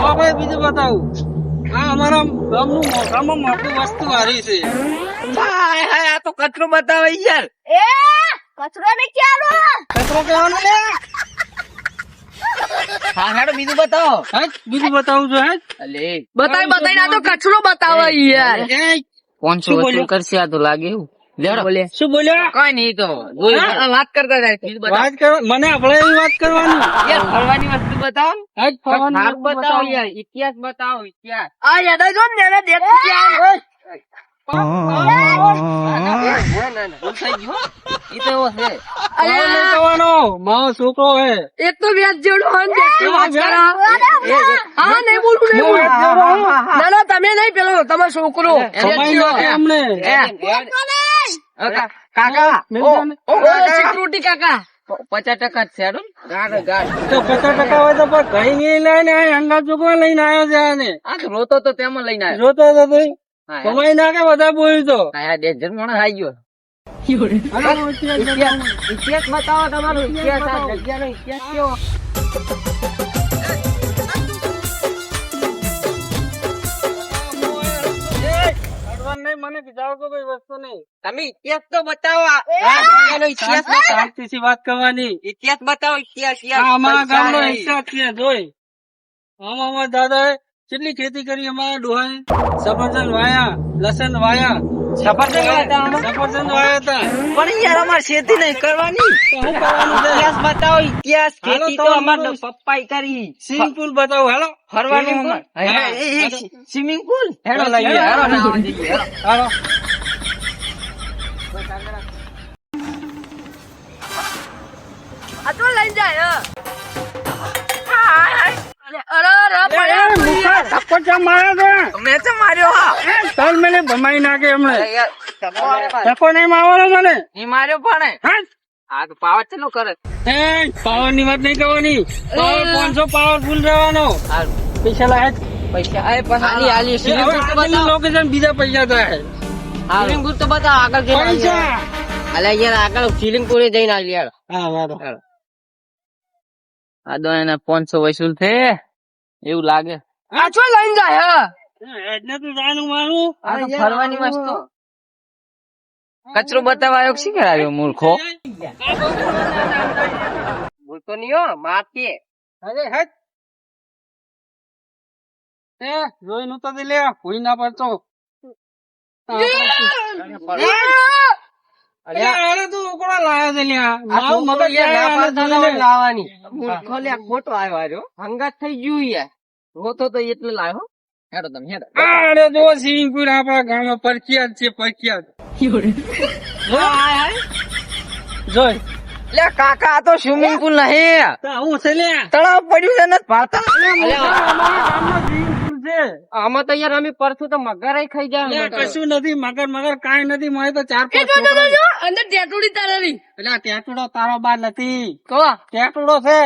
હા ભાઈ બીજું બતાવું. આ અમારા ગામનું મોટામાં મોટું વસ્તુ હારી છે. હાય હાય આ તો કચરો બતાવે યાર. એ કચરો ને ચાલો કચરો કહેવાનો લે? હા હેડો બીજું બતાવો. હે? બીજું બતાવું છું હે? અલે. બતાઈ બતાઈ ના તો કચરો બતાવે યાર. એ પાંચસો શું? કરશે આ તો લાગે એવું. શું બોલ્યા? કઈ નહીં તો. જોઈ વાત કરતા જાય વાત કર મને આપણે એવી વાત કરવાની. યાર ફરવાની વસ્તુ બતાવો. હે ફરવાની બતાવો યાર ઇતિહાસ બતાવો ઇતિહાસ. આ યાદ જો ને દેખ છોકરો હે એક તો વ્યાજ જેવડો હા નહીં બોલું? ના ના તમે નહીં પેલો છોકરો કાકા. સિક્યુરિટી કાકા પચાસ ટકા જ છે તો પચાસ ટકા હોય તો કઈ નહીં લઈને અંગા ચૂકવા લઈને આવ્યો છે રોતો તો તેમાં લઈને આવ્યો જોતો તો હા, ના કે બધા બોલ્યું તો. આયા ડેન્જર માણસ આઈ ગયો. ઇતિહાસ ઇતિહાસ બતાવો. તમારો. ઇતિહાસ આ જગ્યાનો ઇતિહાસ કેવો? મને કીધા વગર કોઈ વસ્તુ નહીં. તમે ઇતિહાસ તો બતાવો ઇતિહાસ શાંતિથી વાત કરવાની. ઇતિહાસ બતાવો ઇતિહાસ. અમારા ગામનો ઇતિહાસ જોઈ. આમ અમારા દાદાએ કેટલી ખેતી કરી અમારા ડોહાએ? સફરજન વાયા લસણ વાયા. સફરજન વાયા સફરજન વાયા હતા. પણ યાર અમારે ખેતી નહીં કરવાની. શું કરવાનું છે? ઇતિહાસ બતાવો ઇતિહાસ ખેતી તો તો અમારે કરી. સ્વિમિંગ પુલ બતાવો હેલો. ફરવાનું. Swimming pool? હેડો આ તો લઈને જાય પાવર ચેલો કરે. એ પાવરની વાત નહીં કરવાની. પાવર પાંચસો પાવરફુલ રહેવાનો. પૈસા લાગે પૈસા હાલી હાલી લોકેશન બીજા પૈસા થાય. તો બતાવો આગળ પૈસા. અલે યાર આગળ સીલિંગ પૂરી જઈને આવી યાર. હા વારો આ દો એને પાંચસો વસૂલ થે એવું લાગે. આ છો લઈને જાય હે. એટલે તું જાણું મારું. આ તો ફરવાની વસ્તુ. કચરો બતાવવા આવ્યો શી કરાવ્યો મૂર્ખો? મૂર્ખો નિયો મારતી અરે હટ. એ જોઈ નું તો દે લે કોઈ ના પડતો. ખોટો આવ્યો હંગાત થઈ ગયું યાર. રોતો તો એટલે લાવ્યો હેડો તમે હેડો. અરે જો સ્વિમિંગ પુલ આપણા ગામમાં પ્રખ્યાત છે પ્રખ્યાત જોઈ લે કાકા આ તો સ્વિમિંગ પુલ નહીં. તો છે લ્યા. તળાવ પડ્યું છે ને પાતા છે આમાં તો યાર અમે પરસું તો મગર ખાઈ જાય કશું નથી મગર મગર કાઈ નથી મળે તો ચાર અંદર ટેટુડી તારેલી. એટલે ટેટુડો તારો બાર નથી. કહો ટેટુડો છે.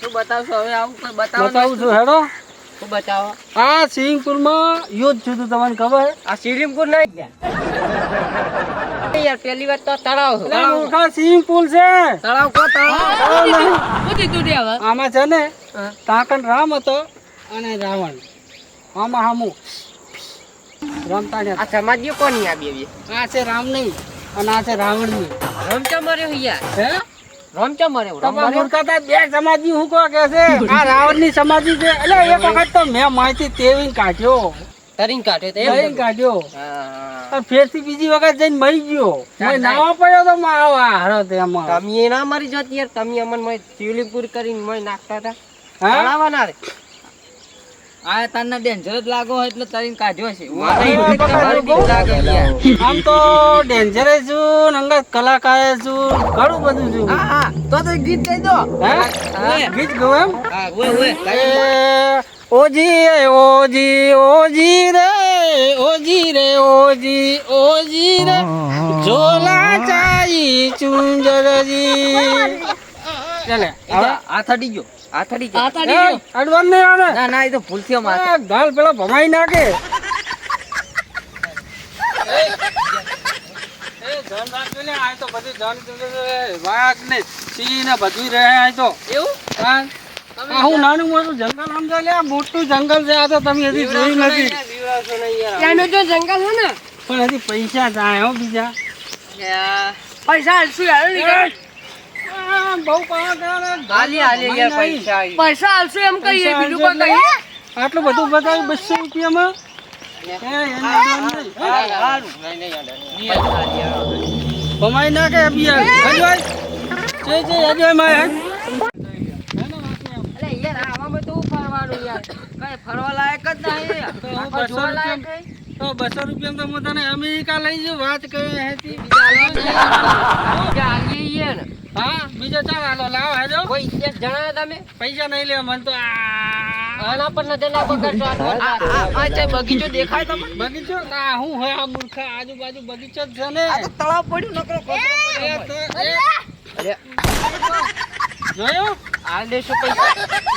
શું બતાવશો? હવે આવું કોઈ બતાવો બતાવું છું હેડો. તું બતાવો? આ સ્વિમિંગ પુલમાં યુદ્ધ છું તમને ખબર? આ સ્વિમિંગ પુલ નહીં? યાર પહેલી વાત તો તળાવ એટલે સ્વિમિંગ પુલ છે. તળાવ કો તળાવ. નહીં. આમાં છે ને તાકણ રામ હતો અને રાવણ. આમાં હામુ. રમતા ને આ સમાજ્યો કોની આ બે આ છે રામ નહીં અને આ છે રાવણની રમચો મર્યો યાર. હે? રમચો મર્યો તમારા મૂર્ખતા બે સમાજી હું કો કે છે? આ રાવણની સમાજી છે. એટલે એક વખત તો મેં માહિતી તેવી કાઢ્યો. તરીન કાઢ્યો તે તેવી કાઢ્યો. હા. ફેરથી બીજી વખત જઈને મરી ગયો. મેં નાવા પડ્યો તો માવા હારો તેમાં તમે ના મરી જત યાર તમે અમન મય શિવલિંગ કરીને મય નાખતા હતા. હા? તળાવના રે. આ તને ડેન્જર જ લાગો હોય એટલે તરીને કાઢ્યો છે. આમ તો ડેન્જર છું અંગત કલાકાર છું ઘણું બધું છું. હા હા. તો તો ગીત કહી દો. હે? ગીત એમ? હા ઓય ઓય. ઓજી ઓજી ઓજી રે. ઓજી રે ઓજી ઓજી રે. ઝોલા ચાઈ ચુંજરજી. ચાલે હવે આ થડી ગયો આ થડી આ ગયો. અડવાન નહીં આવે. ના ના એ તો ભૂલથી માર ગાલ પેલા ભમાઈ નાખે. ધ્યાન રાખજો લે આ તો બધું જાણીતું વાઘ ને સિંહ ને બધું રહે આ તો. એવું? હા. હું નાનું મોટું જંગલ સમજો લે મોટું જંગલ છે આ તો તમે હજી જોયું નથી. ત્યાંનો જો જંગલ છે ને. પણ હજી પૈસા જાય હો બીજા. પૈસા હાલશું યાર પૈસા હાલશું એમ કહીએ બીજું કોઈ કહીએ આટલું બધું બતાવ્યું બસો રૂપિયામાં. કમાઈ નાખે બિયાર જે અજયમાં અલે યાર આવામાં તો ફરવાનું યાર કઈ ફરવા લાયક જ નહીં તો બસો રૂપિયા-. તો હું તને અમેરિકા લઈ જઉં વાત કહે હતી. બીજા આલીએ ઈએ ને. હા બીજો ચાલ હાલો લાવો હેજો કોઈ એક જણા તમે? પૈસા નહીં લે મને તો આ આના પર નજર ના આ- આ- આ- આ જે બગીચો દેખાય તમને? બગીચો? ના હું હોય આ મૂર્ખા આજુબાજુ બગીચો જ છે ને. તળાવ પડ્યું નકરો જોયો? આ લેશો પૈસા.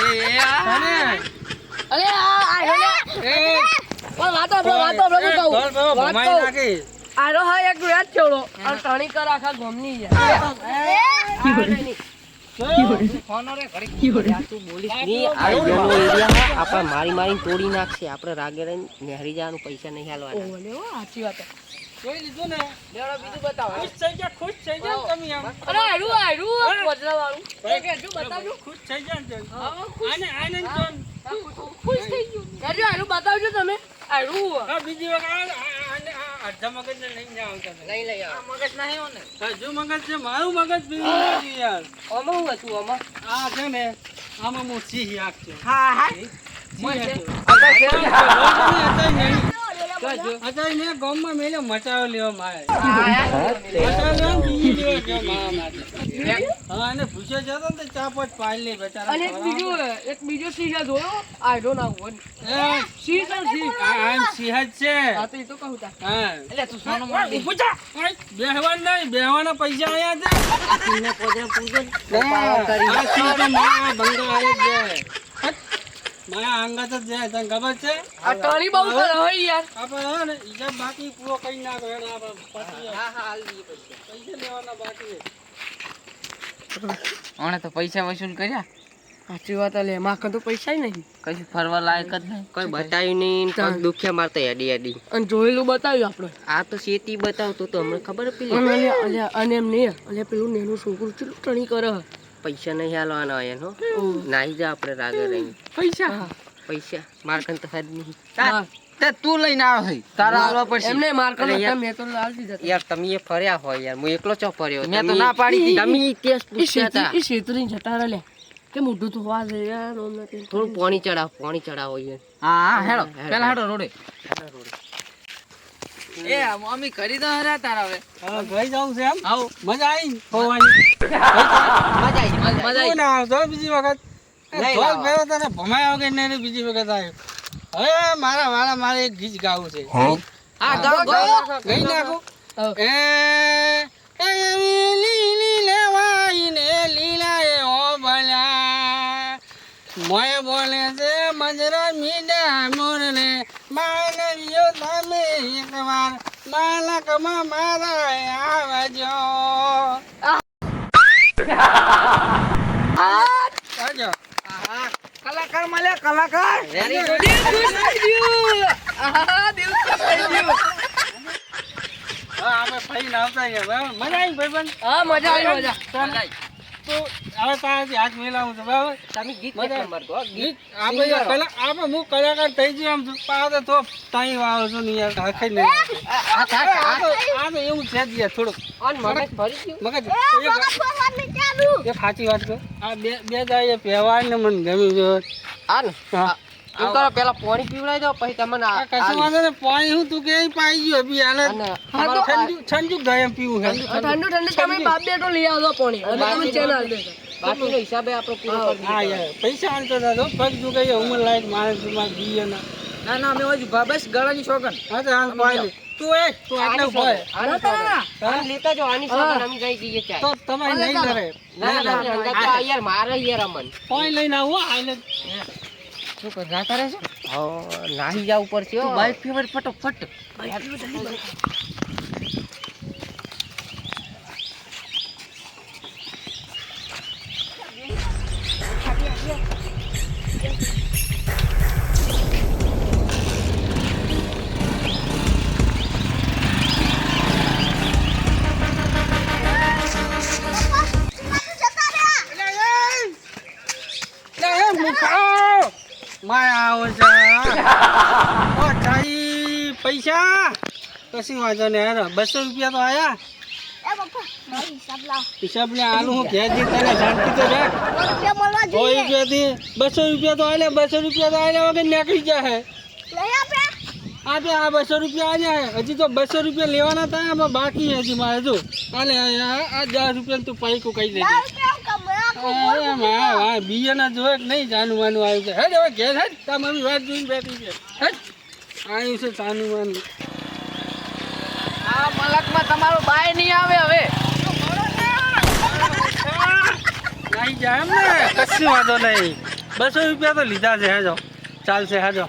એ આ તને? અરે આ આ હેલે. પણ વાતો આપણે વાતો એ કહું? વાત. આરો હા એક યાદ છોડો. અને તણી કર આખા ગોમની યાર આ મારી મારી તોડી નાખશે. આપણે રાગે રહીને નેહરી જવાનું પૈસા નહીં હાલવાના. સાચી વાત. જોઈ લીધું ને લેવડો બીજું બતાવો ખુશ થઈ ગયા ખુશ થઈ ગયા તમે આમ અરે આયરું આયરું વજરા વાળું એ હજુ બતાવજો ખુશ થઈ ગયા ને તમે. આને આને જોન. ખુશ થઈ ગયું હજુ આયરું બતાવજો તમે આયરું આ બીજી વખત આ- આ- આને આ અડધા મગજને લઈને આવતા હતા. લઈ લઈ આ મગજ નહીં હો ને હજુ મગજ છે મારું મગજ બીજું નથી યાર આમાં હું હતું આમાં આ છે ને આમાં હું સિંહ આખ છું હા હા આંખ છે. ગામમાં મેલ્યો મચાવો લેવા મારે. મચાવો લેવા ને બીજી લેવા ગયો મારા માટે. હા અને ભૂસે જતો ને ચા પોચ પાડી લે બચારા અને એક બીજો એક બીજો સિંહ જોયો? આયરો ના હોય એ, સિંહ છે સિંહ. આમ સિંહ છે. હા તો એ તો કહું તા. હા. એટલે તું સોનો મારી ઊભું થા. ઓય, નહીં બેહવાના પૈસા આયા છે. સિંહને પોદરા બંગલા. હટ. મારા અંગત જ જાય તને ખબર છે? આ ટણી બહુ કરે હોય યાર. આપણે હે ને ઈજા બાકી પૂરો કરી નાખો હેડો આપણે પતી હા હા હાલ દી પૈસા પૈસા લેવાના બાકી છે. ઓણે તો પૈસા વસૂલ કર્યા? સાચી વાત લે માખણ તો પૈસા નહીં. કશું ફરવા લાયક જ નહીં? કોઈ બતાવ્યું નહીં પગ દુખ્યા મારતા હેડી હેડી. અને જોયેલું બતાવ્યું આપણે. આ તો શેતી બતાવતો તો હમણાં ખબર પેલી અને અલ્યા અલ્યા અને એમ નહીં અલે પેલું નેનું છોકરું કેટલું ટણી કરે. પૈસા નહીં હાલવાના હોય એનો. નાહી જા આપણે રાગે રહી પૈસા? પૈસા. મારકન તો હદ નહીં. તે તું લઈને આવ હઈ. તારા હાલવા પડશે એમને માર્ક અરે મેં તો લાલ દીધા યાર તમે એ ફર્યા હોય યાર. હું એકલો ચો ફર્યો મેં તો ના પાડી તમે ઇતિહાસ પૂછ્યા હતા. એ છેતરીને જતા રહે કે મોઢું તો હોવા દે યાર થોડું પાણી ચડાવ પાણી ચડાવો યાર. હા હેડો. હેડો. રોડે. હેડો રોડે. એ અમે કરી દો હરા તારા હવે. હા, ઘરે જાવું છે એમ? આવો. મજા આવી ખોવાની? મજા તું ના આવતો બીજી વખત? તને ભમાયો કે નહીં બીજી વખત આવ્યો. હવે મારા વાળા મારે એક ગીત ગાવું છે. હા. ગાઓ ગાઓ. ગઈ નાખું. એ એકવાર માલકમાં મારા આવજો. આવજો. કલાકાર મળ્યા કલાકાર. વેરી ખુશ આહા, દિલ મજા આવી ભાઈબંધ? હા મજા આવી મજા. તો હવે તારાથી હાથ મિલાવું છું બરાબર? તમે ગીત નંબર કહો ગીત ગીત આપણે સિંગરો. કલા આપણે હું કલાકાર થઈ ગયો આમ છું. પણ તો તો તાઈ વાવો છો ને યાર હખઈ નહીં આ તો આ તો એવું છે જ યાર થોડુંક. ઓન મગજ ફરી ગયું મગજ એક- એક સાચી વાત કહું આ બે બે દાય પહેવાર ને મને ગમ્યું છે. આ ને હા. શું કરો પેલા પાણી પીવડાવી દો પછી તમને કશું વાંધો ને પાણી હું તું કે પાઈ ગયો બી હા તો ઠંડુ ઠંડુ ગયા પીવું છે ઠંડુ ઠંડુ તમે બાપ બેટો લઈ આવજો પાણી અને તમે ચેન આલ દેજો બાકીનો હિસાબે આપણો પૂરો કરી હા યાર પૈસા આલતો દાદો પગ જુગાઈ ઉંમર લાયક માણસમાં બીએ ના ના ના અમે હજુ બસ ગળાની છોકન હા તો હાલ પાણી તું એ તું આટલે ઊભો. આની. આને લેતા જો આની સાથે અમે જઈ જઈએ. તો તમે નહીં કરે ના, ના, યાર મારે યાર અમન. પાણી લઈને આવો આઈને શું કર જાતા રહેશે હા, નાહી જવું પડશે છે ફેવર ફટોફટ. માય આવો છે. ઓ તારી પૈસા? કશી વાંધો ને હેરો બસો રૂપિયા તો આયા. હિસાબ લે આલુ હું ઘેર જઈ તને શાંતિ તો રાખ સો રૂપિયાથી બસો રૂપિયા તો આલે બસો રૂપિયા તો આલ્યા વગર નીકળી જાય આપે આપે. આ બસો રૂપિયા આલ્યા હજી તો બસો રૂપિયા લેવાના હતા બાકી હજી મારે જો. આલે આ આ દસ રૂપિયા તું પૈકું કહી દેજે બિયાના જોવે નહીં જાનું માનું આવ્યું છે. હેડ હવે ઘેર હેડ તમારી વાત જોઈને બેઠી છે. હેડ આવ્યું છે જાનું માનું આ મલકમાં તમારો બાય નહીં આવે હવે નહીં જાય એમ ને કશું વાંધો નહીં. બસો રૂપિયા તો લીધા છે હેજો ચાલશે હેજો